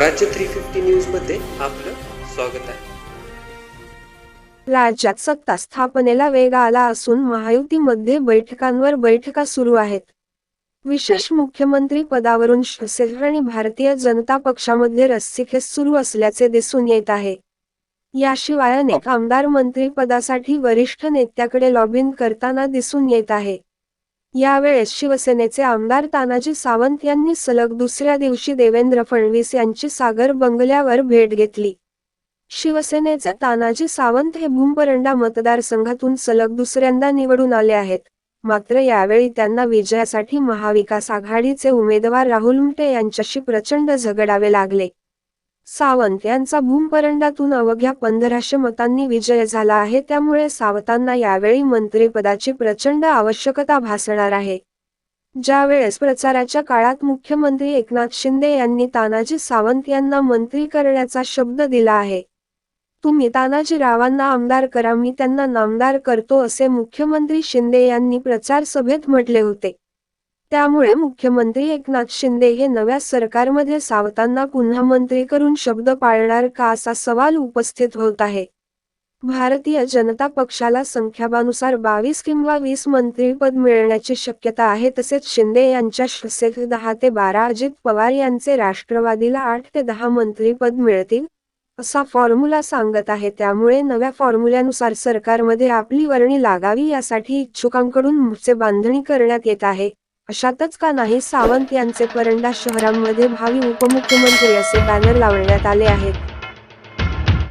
स्वराज्य three fifty न्यूजमध्ये आपलं स्वागत आहे. राज्यात सत्ता स्थापनेला वेग आला असून महायुतीमध्ये बैठकांवर बैठका सुरू आहेत. विशेष मुख्यमंत्री पदावरून शिवसेना आणि भारतीय जनता पक्षामध्ये रस्सीखेच सुरू असल्याचे दिसून येत आहे. याशिवाय अनेक आमदार मंत्री पदासाठी वरिष्ठ नेत्याकडे लॉबिंग करताना दिसून येत आहे. यावेळेस शिवसेनेचे आमदार तानाजी सावंत यांनी सलग दुसऱ्या दिवशी देवेंद्र फडणवीस यांची सागर बंगल्यावर भेट घेतली. शिवसेनेचे तानाजी सावंत हे भूमपरंडा मतदारसंघातून सलग दुसऱ्यांदा निवडून आले आहेत. मात्र यावेळी त्यांना विजयासाठी महाविकास आघाडीचे उमेदवार राहुल उमटे यांच्याशी प्रचंड झगडावे लागले. सावंत यांचा भूमपरंडातून अवघ्या पंधराशे मतांनी विजय झाला आहे. त्यामुळे सावतांना यावेळी मंत्रिपदाची प्रचंड आवश्यकता भासणार आहे. ज्यावेळेस प्रचाराच्या काळात मुख्यमंत्री एकनाथ शिंदे यांनी तानाजी सावंत यांना मंत्री करण्याचा शब्द दिला आहे. तुम्ही तानाजी रावांना आमदार करा मी त्यांना नामदार करतो असे मुख्यमंत्री शिंदे यांनी प्रचार सभेत म्हटले होते. त्यामुळे मुख्यमंत्री एकनाथ शिंदे हे नव्या सरकारमध्ये सावतांना पुन्हा मंत्री करून शब्द पाळणार का असा सवाल उपस्थित होत आहे. भारतीय जनता पक्षाला संख्याबानुसार बावीस किंवा वीस मंत्रीपद मिळण्याची शक्यता आहे तसेच शिंदे यांच्या शिवसेनेत दहा ते बारा अजित पवार यांचे राष्ट्रवादीला आठ ते दहा मंत्रीपद मिळतील असा फॉर्म्युला सांगत आहे. त्यामुळे नव्या फॉर्म्युल्यानुसार सरकारमध्ये आपली वर्णी लागावी यासाठी इच्छुकांकडून मुचे बांधणी करण्यात येत आहे. अशातच का नाही सावंत यांचे परंडा शहरांमध्ये भावी उपमुख्यमंत्री असे बॅनर लावण्यात आले आहेत.